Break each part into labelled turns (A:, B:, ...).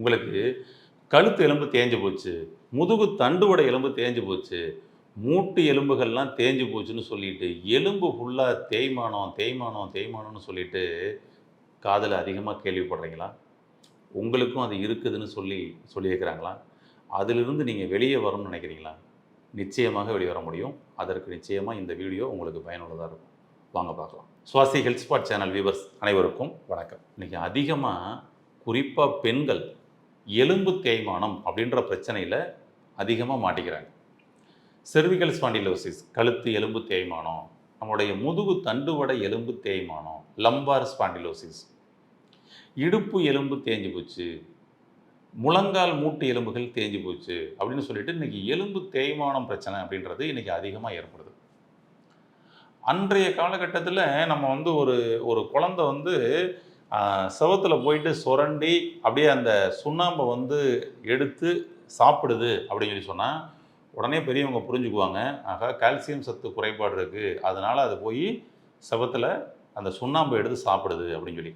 A: உங்களுக்கு கழுத்து எலும்பு தேஞ்சு போச்சு முதுகு தண்டுவடை எலும்பு தேஞ்சு போச்சு மூட்டு எலும்புகள்லாம் தேஞ்சு போச்சுன்னு சொல்லிட்டு எலும்பு ஃபுல்லாக தேய்மானம் தேய்மானம் தேய்மானம்னு சொல்லிட்டு காதில் அதிகமாக கேள்விப்படுறீங்களா? உங்களுக்கும் அது இருக்குதுன்னு சொல்லி சொல்லியிருக்கிறாங்களா? அதிலிருந்து நீங்கள் வெளியே வரணும்னு நினைக்கிறீங்களா? நிச்சயமாக வெளியே வர முடியும். அதற்கு நிச்சயமாக இந்த வீடியோ உங்களுக்கு பயனுள்ளதாக இருக்கும். வாங்க பார்க்கலாம். Swasi health spot channel viewers அனைவருக்கும் வணக்கம். இன்றைக்கி அதிகமாக குறிப்பாக பெண்கள் எலும்பு தேய்மானம் அப்படின்ற பிரச்சனையில் அதிகமாக மாட்டிக்கிறாங்க. செர்விகல் ஸ்பாண்டிலோசிஸ் கழுத்து எலும்பு தேய்மானம் நம்முடைய முதுகு தண்டுவடை எலும்பு தேய்மானம் லம்பார் ஸ்பாண்டிலோசிஸ் இடுப்பு எலும்பு தேஞ்சு போச்சு முழங்கால் மூட்டு எலும்புகள் தேஞ்சு போச்சு அப்படின்னு சொல்லிட்டு இன்றைக்கி எலும்பு தேய்மானம் பிரச்சனை அப்படின்றது இன்னைக்கு அதிகமாக ஏற்படுது. அன்றைய காலகட்டத்தில் நம்ம வந்து ஒரு ஒரு குழந்தை வந்து செவத்தில் போயிட்டு சுரண்டி அப்படியே அந்த சுண்ணாம்பை வந்து எடுத்து சாப்பிடுது அப்படின்னு சொல்லி சொன்னால் உடனே பெரியவங்க புரிஞ்சுக்குவாங்க. ஆக கால்சியம் சத்து குறைபாடு இருக்குது அதனால் அது போய் செவத்தில் அந்த சுண்ணாம்பை எடுத்து சாப்பிடுது அப்படின்னு சொல்லி.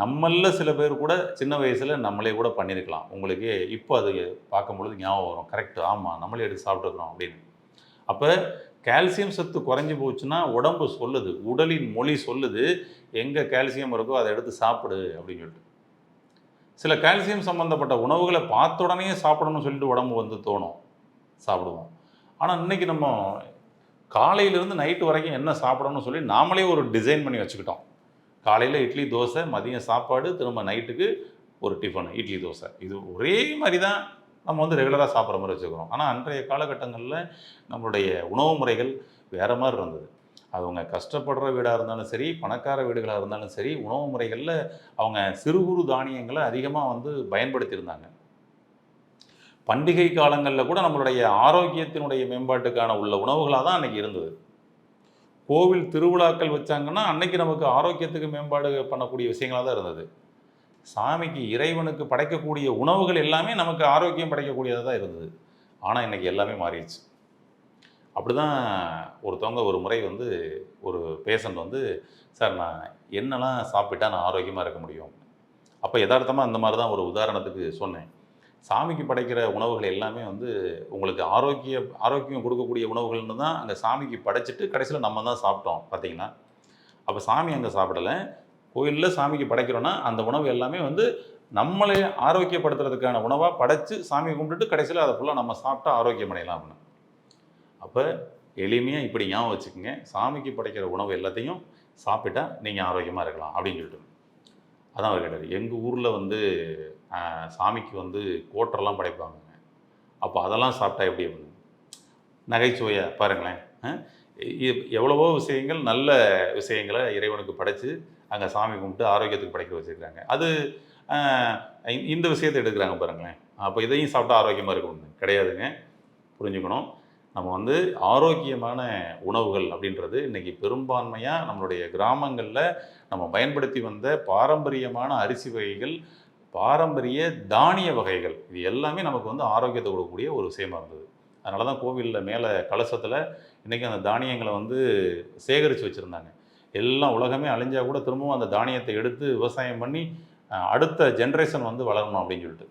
A: நம்மளில் சில பேர் கூட சின்ன வயசில் நம்மளே கூட பண்ணியிருக்கலாம். உங்களுக்கு இப்போ அது பார்க்கும் பொழுது ஞாபகம் வரும். கரெக்டு. ஆமாம் நம்மளே எடுத்து சாப்பிட்ருக்குறோம் அப்படின்னு. அப்போ கால்சியம் சத்து குறைஞ்சி போச்சுன்னா உடம்பு சொல்லுது உடலின் மொழி சொல்லுது எங்கே கால்சியம் இருக்கோ அதை எடுத்து சாப்பிடு அப்படின்னு சொல்லிட்டு. சில கால்சியம் சம்மந்தப்பட்ட உணவுகளை பார்த்த உடனே சாப்பிடணும்னு சொல்லிட்டு உடம்பு வந்து தோணும் சாப்பிடுவோம். ஆனால் இன்னைக்கு நம்ம காலையிலேருந்து நைட்டு வரைக்கும் என்ன சாப்பிடணும்னு சொல்லி நாமளே ஒரு டிசைன் பண்ணி வச்சுக்கிட்டோம். காலையில் இட்லி தோசை மதியம் சாப்பாடு திரும்ப நைட்டுக்கு ஒரு டிஃபன் இட்லி தோசை. இது ஒரே மாதிரி தான் நம்ம வந்து ரெகுலராக சாப்பிட்ற மாதிரி வச்சுக்கிறோம். ஆனால் அன்றைய காலகட்டங்களில் நம்மளுடைய உணவு முறைகள் வேறு மாதிரி இருந்தது. அவங்க கஷ்டப்படுற வீடாக இருந்தாலும் சரி பணக்கார வீடுகளாக இருந்தாலும் சரி உணவு முறைகளில் அவங்க சிறு குறு தானியங்களை அதிகமாக வந்து பயன்படுத்தியிருந்தாங்க. பண்டிகை காலங்களில் கூட நம்மளுடைய ஆரோக்கியத்தினுடைய மேம்பாட்டுக்கான உள்ள உணவுகளாக தான் அன்றைக்கி இருந்தது. கோவில் திருவிழாக்கள் வச்சாங்கன்னா அன்னைக்கு நமக்கு ஆரோக்கியத்துக்கு மேம்பாடு பண்ணக்கூடிய விஷயங்களாக தான் இருந்தது. சாமிக்கு இறைவனுக்கு படைக்கக்கூடிய உணவுகள் எல்லாமே நமக்கு ஆரோக்கியம் படைக்கக்கூடியதாக தான் இருந்தது. ஆனால் இன்றைக்கி எல்லாமே மாறிடுச்சு. அப்படி தான் ஒருத்தவங்க ஒரு முறை வந்து ஒரு பேஷண்ட் வந்து சார் நான் என்னெல்லாம் சாப்பிட்டா நான் ஆரோக்கியமாக இருக்க முடியும்? அப்போ யதார்த்தமாக அந்த மாதிரி தான் ஒரு உதாரணத்துக்கு சொன்னேன். சாமிக்கு படைக்கிற உணவுகள் எல்லாமே வந்து உங்களுக்கு ஆரோக்கிய ஆரோக்கியம் கொடுக்கக்கூடிய உணவுகள்னு தான் அங்கே சாமிக்கு படைச்சிட்டு கடைசியில் நம்ம தான் சாப்பிட்டோம் பார்த்தீங்கன்னா அப்போ சாமி அங்கே சாப்பிடலை. கோயிலில் சாமிக்கு படைக்கிறோன்னா அந்த உணவு எல்லாமே வந்து நம்மளே ஆரோக்கியப்படுத்துறதுக்கான உணவாக படைச்சு சாமி கும்பிட்டுட்டு கடைசியில் அதை ஃபுல்லாக நம்ம சாப்பிட்டா ஆரோக்கியம் அடையலாம் அப்படின்னு. அப்போ எளிமையாக இப்படி ஞாபகம் வச்சுக்கோங்க. சாமிக்கு படைக்கிற உணவு எல்லாத்தையும் சாப்பிட்டா நீங்கள் ஆரோக்கியமாக இருக்கலாம் அப்படின்னு சொல்லிட்டு. அதான் அவர் கேட்டார். எங்கள் ஊரில் வந்து சாமிக்கு வந்து கோட்டரெல்லாம் படைப்பாங்க. அப்போ அதெல்லாம் சாப்பிட்டா எப்படி அப்படின்னு. நகைச்சுவையா பாருங்களேன். எவ்வளவோ விஷயங்கள் நல்ல விஷயங்களை இறைவனுக்கு படைத்து அங்கே சாமி கும்பிட்டு ஆரோக்கியத்துக்கு படைக்க வச்சுருக்காங்க. அது இந்த- விஷயத்தை எடுக்கிறாங்க பாருங்களேன். அப்போ இதையும் சாப்பிட்டா ஆரோக்கியமாக இருக்கணும் கிடையாதுங்க. புரிஞ்சுக்கணும். நம்ம வந்து ஆரோக்கியமான உணவுகள் அப்படின்றது இன்றைக்கி பெரும்பான்மையாக நம்மளுடைய கிராமங்களில் நம்ம பயன்படுத்தி வந்த பாரம்பரியமான அரிசி வகைகள் பாரம்பரிய தானிய வகைகள். இது எல்லாமே நமக்கு வந்து ஆரோக்கியத்தை கொடுக்கக்கூடிய ஒரு விஷயமா இருந்தது. அதனால தான் கோவிலில் மேலே கலசத்தில் இன்றைக்கி அந்த தானியங்களை வந்து சேகரித்து வச்சுருந்தாங்க. எல்லாம் உலகமே அழிஞ்சால் கூட திரும்பவும் அந்த தானியத்தை எடுத்து விவசாயம் பண்ணி அடுத்த ஜென்ரேஷன் வந்து வளரணும் அப்படின்னு சொல்லிட்டு.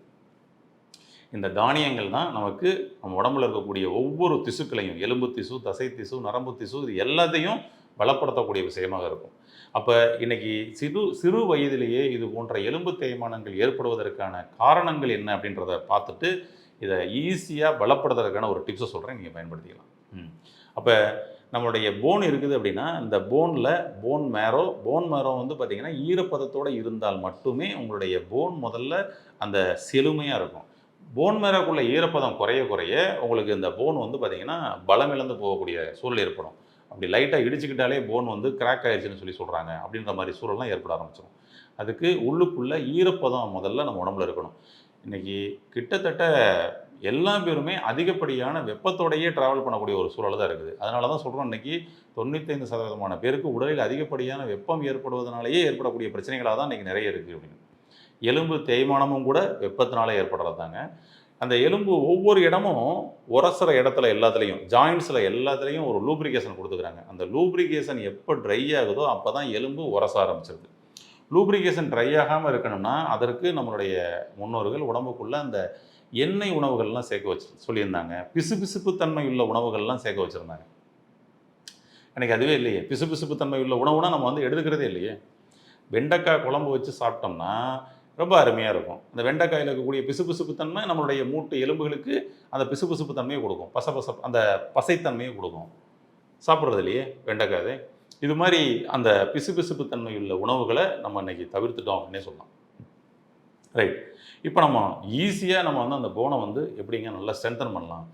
A: இந்த தானியங்கள் தான் நமக்கு நம்ம உடம்புல இருக்கக்கூடிய ஒவ்வொரு திசுக்களையும் எலும்பு திசு தசை திசு நரம்பு திசு இது எல்லாத்தையும் பலப்படுத்தக்கூடிய விஷயமாக இருக்கும். அப்போ இன்னைக்கு சிறு சிறு வயதிலேயே இது போன்ற எலும்பு தேய்மானங்கள் ஏற்படுவதற்கான காரணங்கள் என்ன அப்படின்றத பார்த்துட்டு இதை ஈஸியாக பலப்படுத்துறதுக்கான ஒரு டிப்ஸை சொல்கிறேன் நீங்கள் பயன்படுத்திக்கலாம். அப்போ நம்மளுடைய போன் இருக்குது அப்படின்னா இந்த போனில் போன் மேரோ போன் மேரோ வந்து பார்த்திங்கன்னா ஈரப்பதத்தோடு இருந்தால் மட்டுமே உங்களுடைய போன் முதல்ல அந்த செழுமையாக இருக்கும். போன் மேரோக்குள்ள ஈரப்பதம் குறைய குறைய உங்களுக்கு இந்த போன் வந்து பார்த்திங்கன்னா பலம் இழந்து போகக்கூடிய சூழல் ஏற்படும். அப்படி லைட்டாக இடிச்சுக்கிட்டாலே போன் வந்து கிராக் ஆயிடுச்சுன்னு சொல்லி சொல்கிறாங்க அப்படின்ற மாதிரி சூழல்லாம் ஏற்பட ஆரம்பிச்சிடும் அதுக்கு உள்ளுக்குள்ளே ஈரப்பதம் முதல்ல நம்ம உடம்புல இருக்கணும். இன்றைக்கி கிட்டத்தட்ட எல்லா பேருமே அதிகப்படியான வெப்பத்தோடையே ட்ராவல் பண்ணக்கூடிய ஒரு சூழல் தான் இருக்குது. அதனால தான் சொல்கிறோம் இன்றைக்கி தொண்ணூத்தைந்து சதவீதமான பேருக்கு உடலில் அதிகப்படியான வெப்பம் ஏற்படுவதனாலேயே ஏற்படக்கூடிய பிரச்சனைகளாக தான் இன்றைக்கி நிறைய இருக்குது அப்படின்னு. எலும்பு தேய்மானமும் கூட வெப்பத்தினால ஏற்படுறது தாங்க அந்த எலும்பு ஒவ்வொரு இடமும் உரசுற இடத்துல எல்லாத்துலேயும் ஜாயின்ஸில் எல்லாத்துலேயும் ஒரு லூப்ரிகேஷன் கொடுத்துக்கிறாங்க. அந்த லூப்ரிகேஷன் எப்போ ட்ரை ஆகுதோ அப்போ தான் எலும்பு உரச ஆரம்பிச்சிருது. லூப்ரிகேஷன் ட்ரை ஆகாமல் இருக்கணும்னா அதற்கு நம்மளுடைய முன்னோர்கள் உடம்புக்குள்ளே அந்த எண்ணெய் உணவுகள்லாம் சேர்க்க வச்சு சொல்லியிருந்தாங்க. பிசுபிசுப்பு தன்மை உள்ள உணவுகள்லாம் சேர்க்க வச்சுருந்தாங்க. எனக்கு அதுவே இல்லையே. பிசுபிசுப்பு தன்மை உள்ள உணவுனா நம்ம வந்து எடுத்துக்கிறதே இல்லையே. வெண்டைக்காய் குழம்பு வச்சு சாப்பிட்டோம்னா ரொம்ப அருமையாக இருக்கும். அந்த வெண்டைக்காயில் இருக்கக்கூடிய பிசுபிசுப்பு தன்மை நம்மளுடைய மூட்டு எலும்புகளுக்கு அந்த பிசுபிசுப்பு தன்மையை கொடுக்கும். பசபச அந்த பசைத்தன்மையை கொடுக்கும். சாப்பிட்றது இல்லையே வெண்டைக்காய் இது மாதிரி அந்த பிசுபிசுப்பு தன்மை உள்ள உணவுகளை நம்ம இன்றைக்கி தவிர்த்துட்டோம் அப்படின்னே சொல்லலாம். ரைட் இப்போ நம்ம ஈஸியாக நம்ம வந்து அந்த போனை வந்து எப்படிங்க நல்லா ஸ்ட்ரென்தன் பண்ணலாம்.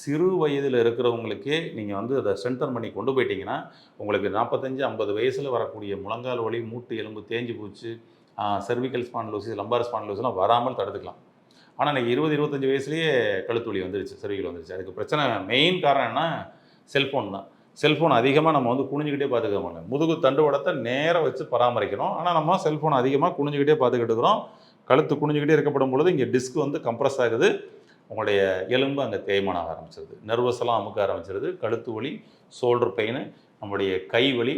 A: சிறு வயதில் இருக்கிறவங்களுக்கே நீங்கள் வந்து அதை ஸ்ட்ரென்தன் பண்ணி கொண்டு போயிட்டீங்கன்னா உங்களுக்கு நாற்பத்தஞ்சு ஐம்பது வயசில் வரக்கூடிய முழங்கால் வலி மூட்டு எலும்பு தேஞ்சு போச்சு. சர்விக்கல் ஸ்பான்லோசிஸ் லம்பார் ஸ்பான்லோசிஸ்லாம் வராமல் தடுத்துக்கலாம். ஆனால் எனக்கு இருபது இருபத்தஞ்சி வயசுலேயே கழுத்துவலி வந்துடுச்சு வந்துருச்சு வந்துடுச்சு வந்துருச்சு. அதுக்கு பிரச்சனை மெயின் காரணம் என்ன? செல்ஃபோன் தான். செல்ஃபோன் அதிகமாக நம்ம வந்து குனிஞ்சிக்கிட்டே பார்த்துக்க மாட்டோம். முதுகு தண்டுவடத்தை நேராக வச்சு பராமரிக்கணும். ஆனால் நம்ம செல்ஃபோன் அதிகமாக குனிஞ்சிக்கிட்டே பார்த்துக்கிட்டு இருக்கிறோம். கழுத்து குனிஞ்சிக்கிட்டே இருக்கப்படும் பொழுது இங்கே டிஸ்க் வந்து கம்ப்ரஸ் ஆகுது. உங்களுடைய எலும்பு அங்கே தேய்மானம் ஆக ஆரம்பிச்சிருது. நர்வஸ் எல்லாம் அமுக்க ஆரம்பிச்சிருது. கழுத்து வலி ஷோல்டர் பெயின் நம்முடைய கை வலி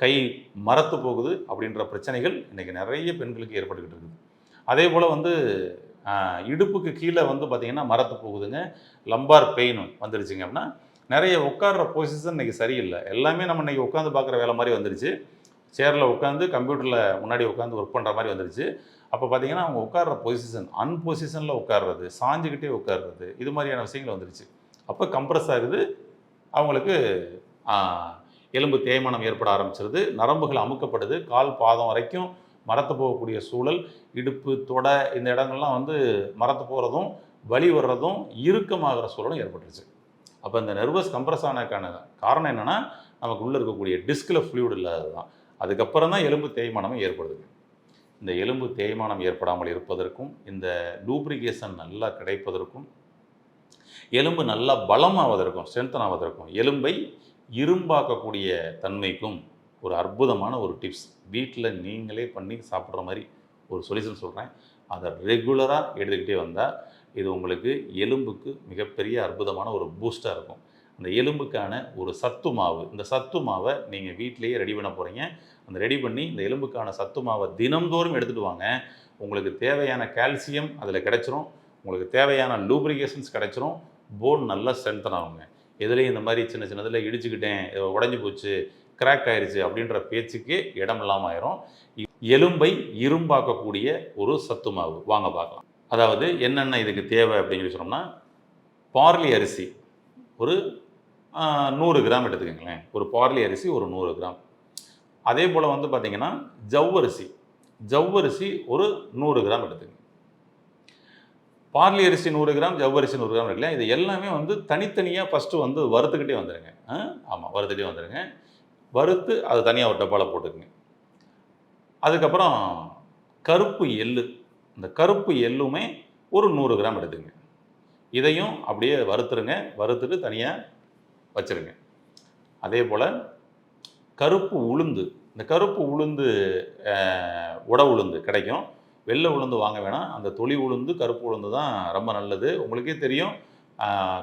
A: கை மரத்து போகுது அப்படின்ற பிரச்சனைகள் இன்றைக்கி நிறைய பெண்களுக்கு ஏற்பட்டுக்கிட்டு இருக்குது. அதே போல் வந்து இடுப்புக்கு கீழே வந்து பார்த்திங்கன்னா மரத்து போகுதுங்க. லம்பார் பெயின் வந்துடுச்சுங்க அப்படின்னா நிறைய உட்கார்ற பொசிஷன் இன்றைக்கி சரியில்லை. எல்லாமே நம்ம இன்றைக்கி உட்காந்து பார்க்குற வேலை மாதிரி வந்துருச்சு. சேரில் உட்காந்து கம்ப்யூட்டரில் முன்னாடி உட்காந்து ஒர்க் பண்ணுற மாதிரி வந்துருச்சு. அப்போ பார்த்தீங்கன்னா அவங்க உட்கார்ற பொசிஷன் அன்பொசிஷனில் உட்கார்றது சாஞ்சுக்கிட்டே உட்கார்றது இது மாதிரியான விஷயங்கள் வந்துருச்சு. அப்போ கம்ப்ரஸ் ஆகுது. அவங்களுக்கு எலும்பு தேய்மானம் ஏற்பட ஆரம்பிச்சிருது. நரம்புகள் அமுக்கப்படுது. கால் பாதம் வரைக்கும் மரத்து போகக்கூடிய சூழல். இடுப்பு தொடை இந்த இடங்கள்லாம் வந்து மரத்து போகிறதும் வலி வர்றதும் இறுக்கமாகிற சூழலும் ஏற்பட்டுருச்சு. அப்போ இந்த நர்வஸ் கம்ப்ரஸ் ஆனதுக்கான காரணம் என்னென்னா நமக்கு உள்ளே இருக்கக்கூடிய டிஸ்கில் ஃப்ளூயிட் இல்லாதது தான் அதுக்கப்புறம் தான் எலும்பு தேய்மானமே ஏற்படுது. இந்த எலும்பு தேய்மானம் ஏற்படாமல் இருப்பதற்கும் இந்த லூப்ரிகேஷன் நல்லா கிடைப்பதற்கும் எலும்பு நல்லா பலமாவதற்கும் ஸ்ட்ரென்தன் ஆவதற்கும் எலும்பை இரும்பாக்கக்கூடிய தன்மைக்கும் ஒரு அற்புதமான ஒரு டிப்ஸ் வீட்டில் நீங்களே பண்ணி சாப்பிட்ற மாதிரி ஒரு சொல்யூஷன் சொல்கிறேன் அதை ரெகுலராக எடுத்துக்கிட்டே வந்தால் இது உங்களுக்கு எலும்புக்கு மிகப்பெரிய அற்புதமான ஒரு பூஸ்டாக இருக்கும். அந்த எலும்புக்கான ஒரு சத்து மாவு இந்த சத்து மாவை நீங்கள் வீட்டிலேயே ரெடி பண்ண போகிறீங்க அந்த ரெடி பண்ணி இந்த எலும்புக்கான சத்து மாவை தினம்தோறும் எடுத்துகிட்டு வாங்க. உங்களுக்கு தேவையான கால்சியம் அதில் கிடச்சிரும். உங்களுக்கு தேவையான லூப்ரிகேஷன்ஸ் கிடைச்சிரும். போன் நல்லா ஸ்ட்ரென்தன் ஆகுங்க. எதுலேயும் இந்த மாதிரி சின்ன சின்னதில் இடிச்சுக்கிட்டேன் உடஞ்சி போச்சு கிராக் ஆயிடுச்சு அப்படின்ற பேச்சுக்கு இடம் இல்லாமல் ஆயிரும். எலும்பை இரும்பாக்கக்கூடிய ஒரு சத்து மாவு. வாங்க பார்க்கலாம். அதாவது என்னென்ன இதுக்கு தேவை அப்படின்னு சொல்லி சொன்னோம்னா பார்லி அரிசி ஒரு நூறு கிராம் எடுத்துக்கோங்களேன். ஒரு பார்லி அரிசி ஒரு நூறு கிராம். அதே போல் வந்து பார்த்திங்கன்னா ஜவ்வரிசி. ஜவ்வரிசி ஒரு நூறு கிராம் எடுத்துங்க. பார்லி அரிசி நூறு கிராம் ஜவ்வரிசி நூறு கிராம் இருக்குல்ல இது எல்லாமே வந்து தனித்தனியாக ஃபஸ்ட்டு வந்து வறுத்துக்கிட்டே வந்துடுங்க ஆமாம் வறுத்துக்கிட்டே வந்துடுங்க வறுத்து அது தனியாக ஒரு டப்பாவில் போட்டுக்குங்க. அதுக்கப்புறம் கருப்பு எள்ளு. இந்த கருப்பு எள்ளுமே ஒரு நூறு கிராம் எடுத்துங்க இதையும் அப்படியே வறுத்துருங்க. வறுத்துட்டு தனியாக வச்சுருங்க. அதே போல் கருப்பு உளுந்து. இந்த கருப்பு உளுந்து உட உளுந்து கிடைக்கும். வெள்ளை உளுந்து வாங்க வேணாம். அந்த தொளி உளுந்து கருப்பு உளுந்து தான் ரொம்ப நல்லது. உங்களுக்கே தெரியும்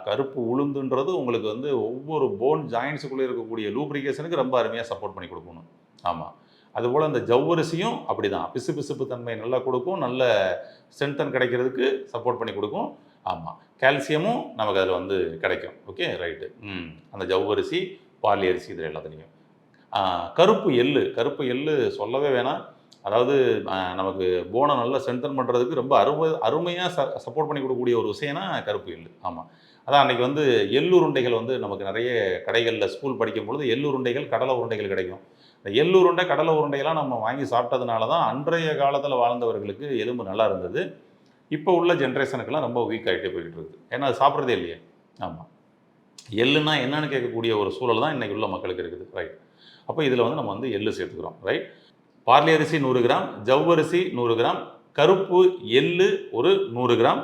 A: கருப்பு உளுந்துன்றது உங்களுக்கு வந்து ஒவ்வொரு போன் ஜாயின்ஸுக்குள்ளே இருக்கக்கூடிய லூப்ரிகேஷனுக்கு ரொம்ப அருமையாக சப்போர்ட் பண்ணி கொடுக்கணும். ஆமாம் அதுபோல் இந்த ஜவ்வரிசியும் அப்படி தான் பிசு பிசுப்பு தன்மை நல்லா கொடுக்கும். நல்ல ஸ்ட்ரென்தன் கிடைக்கிறதுக்கு சப்போர்ட் பண்ணி கொடுக்கும். ஆமாம் கால்சியமும் நமக்கு அதில் வந்து கிடைக்கும். ஓகே ரைட்டு ம். அந்த ஜவ்வரிசி பார்லி அரிசி இதில் எல்லாத்துலேயும். கருப்பு எள்ளு கருப்பு எள்ளு சொல்லவே வேணாம். அதாவது நமக்கு போனை நல்லா ஸ்ட்ரென்தன் பண்ணுறதுக்கு ரொம்ப அருமை அருமையாக ச சப்போர்ட் பண்ணி கொடுக்கக்கூடிய ஒரு விஷயம்னா கருப்பு எள்ளு. ஆமாம் அதான் அன்றைக்கி வந்து எள்ளுருண்டைகள் வந்து நமக்கு நிறைய கடைகளில் ஸ்கூல் படிக்கும் பொழுது எள்ளுருண்டைகள் கடலை உருண்டைகள் கிடைக்கும். இந்த எள்ளுருண்டை கடலை உருண்டையெல்லாம் நம்ம வாங்கி சாப்பிட்டதுனால தான் அன்றைய காலத்தில் வாழ்ந்தவர்களுக்கு எலும்பு நல்லா இருந்தது. இப்போ உள்ள ஜென்ரேஷனுக்கெல்லாம் ரொம்ப வீக் ஆகிட்டே போய்கிட்டு இருக்குது ஏன்னா அது சாப்பிட்றதே இல்லையே. ஆமாம் எள்ளுனா என்னன்னு கேட்கக்கூடிய ஒரு சூழல் தான் இன்றைக்கி உள்ள மக்களுக்கு இருக்குது. ரைட் அப்போ இதில் வந்து நம்ம வந்து எள்ளு சேர்த்துக்கிறோம் ரைட் பார்லி அரிசி நூறு கிராம் ஜவ்வரிசி நூறு கிராம் கருப்பு எள்ளு ஒரு நூறு கிராம்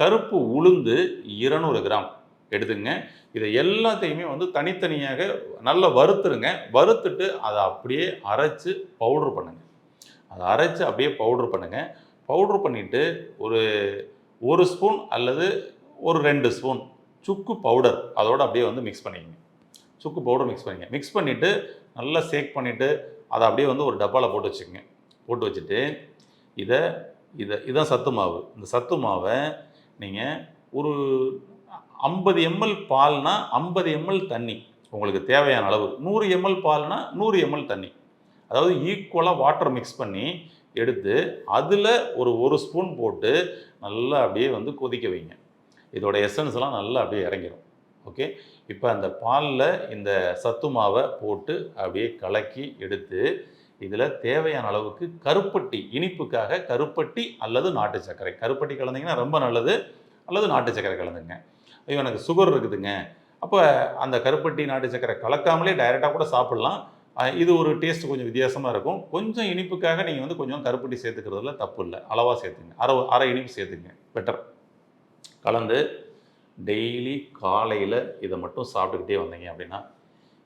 A: கருப்பு உளுந்து இருநூறு கிராம் எடுத்துங்க. இதை எல்லாத்தையுமே வந்து தனித்தனியாக நல்லா வறுத்துருங்க. வறுத்துட்டு அதை அப்படியே அரைச்சு பவுடர் பண்ணுங்கள் அதை அரைச்சி அப்படியே பவுடர் பண்ணுங்கள் பவுடர் பண்ணிவிட்டு ஒரு ஒரு ஸ்பூன் அல்லது ஒரு ரெண்டு ஸ்பூன் சுக்கு பவுடர் அதோடு அப்படியே வந்து மிக்ஸ் பண்ணிக்கங்க. சுக்கு பவுடர் மிக்ஸ் பண்ணிங்க. மிக்ஸ் பண்ணிவிட்டு நல்லா சேக் பண்ணிவிட்டு அதை அப்படியே வந்து ஒரு டப்பாவில் போட்டு வச்சுக்கோங்க. போட்டு வச்சுட்டு இதை இதை இதான் சத்து மாவு. இந்த சத்து மாவை நீங்கள் ஒரு ஐம்பது எம்எல் பால்னா ஐம்பது எம்எல் தண்ணி உங்களுக்கு தேவையான அளவு. நூறு எம்எல் பால்னா நூறு எம்எல் தண்ணி. அதாவது ஈக்குவலாக வாட்டர் மிக்ஸ் பண்ணி எடுத்து அதில் ஒரு ஒரு ஸ்பூன் போட்டு நல்லா அப்படியே வந்து கொதிக்க வைங்க. இதோட எசன்ஸ்லாம் நல்லா அப்படியே இறங்கிடும் ஓகே இப்போ அந்த பாலில் இந்த சத்து மாவை போட்டு அப்படியே கலக்கி எடுத்து இதில் தேவையான அளவுக்கு கருப்பட்டி இனிப்புக்காக கருப்பட்டி அல்லது நாட்டு சர்க்கரை. கருப்பட்டி கலந்தீங்கன்னா ரொம்ப நல்லது அல்லது நாட்டு சர்க்கரை கலந்துங்க. ஐயோ எனக்கு சுகர் இருக்குதுங்க. அப்போ அந்த கருப்பட்டி நாட்டு சர்க்கரை கலக்காமலே டைரெக்டாக கூட சாப்பிட்லாம். இது ஒரு டேஸ்ட் கொஞ்சம் வித்தியாசமாக இருக்கும். கொஞ்சம் இனிப்புக்காக நீங்கள் வந்து கொஞ்சம் கருப்பட்டி சேர்த்துக்கிறதுல தப்பு இல்லை. அளவாக சேர்த்துங்க. அரை அரை இனிப்பு சேர்த்துங்க. பெட்டர் கலந்து டெய்லி காலையில் இதை மட்டும் சாப்பிட்டுக்கிட்டே வந்தீங்க அப்படின்னா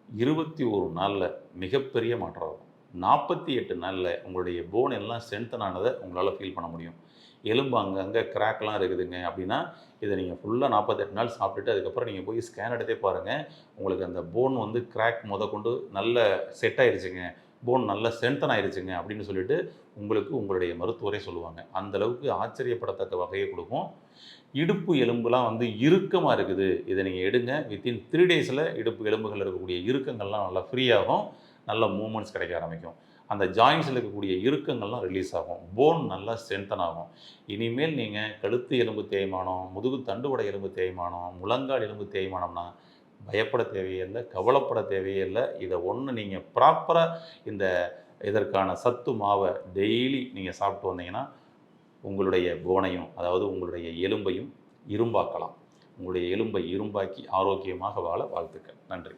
A: இருபத்தி ஒரு நாளில் மிகப்பெரிய மாற்றம் ஆகும் நாற்பத்தி எட்டு நாளில் உங்களுடைய போன் எல்லாம் ஸ்ட்ரென்தன் ஆனதை உங்களால் ஃபீல் பண்ண முடியும். எலும்பு அங்கங்கே கிராக்லாம் இருக்குதுங்க அப்படின்னா இதை நீங்கள் ஃபுல்லாக நாற்பத்தெட்டு நாள் சாப்பிட்டுட்டு அதுக்கப்புறம் நீங்கள் போய் ஸ்கேன் எடுத்தே பாருங்கள் உங்களுக்கு அந்த போன் வந்து கிராக் முத கொண்டு நல்ல செட் ஆயிடுச்சுங்க போன் நல்ல ஸ்ட்ரென்தன் ஆயிடுச்சுங்க அப்படின்னு சொல்லிட்டு உங்களுக்கு உங்களுடைய மருத்துவரே சொல்லுவாங்க. அந்த அளவுக்கு ஆச்சரியப்படத்தக்க வகையை கொடுக்கும். இடுப்பு எலும்புலாம் வந்து இறுக்கமாக இருக்குது. இதை நீங்கள் எடுங்க. வித்தின் த்ரீ டேஸில் இடுப்பு எலும்புகள் இருக்கக்கூடிய இறுக்கங்கள்லாம் நல்லா ஃப்ரீயாகும் நல்ல மூமெண்ட்ஸ் கிடைக்க ஆரம்பிக்கும். அந்த ஜாயின்ஸில் இருக்கக்கூடிய இறுக்கங்கள்லாம் ரிலீஸ் ஆகும். போன் நல்லா ஸ்ட்ரென்தன் ஆகும். இனிமேல் நீங்கள் கழுத்து எலும்பு தேய்மானம் முதுகு தண்டுவடை எலும்பு தேய்மானம் முழங்கால் எலும்பு தேய்மானம்னா பயப்பட தேவையில்லை கவலைப்பட தேவையில்லை இதை ஒன்று நீங்கள் ப்ராப்பராக இந்த இதற்கான சத்து மாவை டெய்லி நீங்கள் சாப்பிட்டு வந்தீங்கன்னா உங்களுடைய போனையும் அதாவது உங்களுடைய எலும்பையும் இரும்பாக்கலாம். உங்களுடைய எலும்பை இரும்பாக்கி ஆரோக்கியமாக வாழ வாழ்த்துக்கள். நன்றி.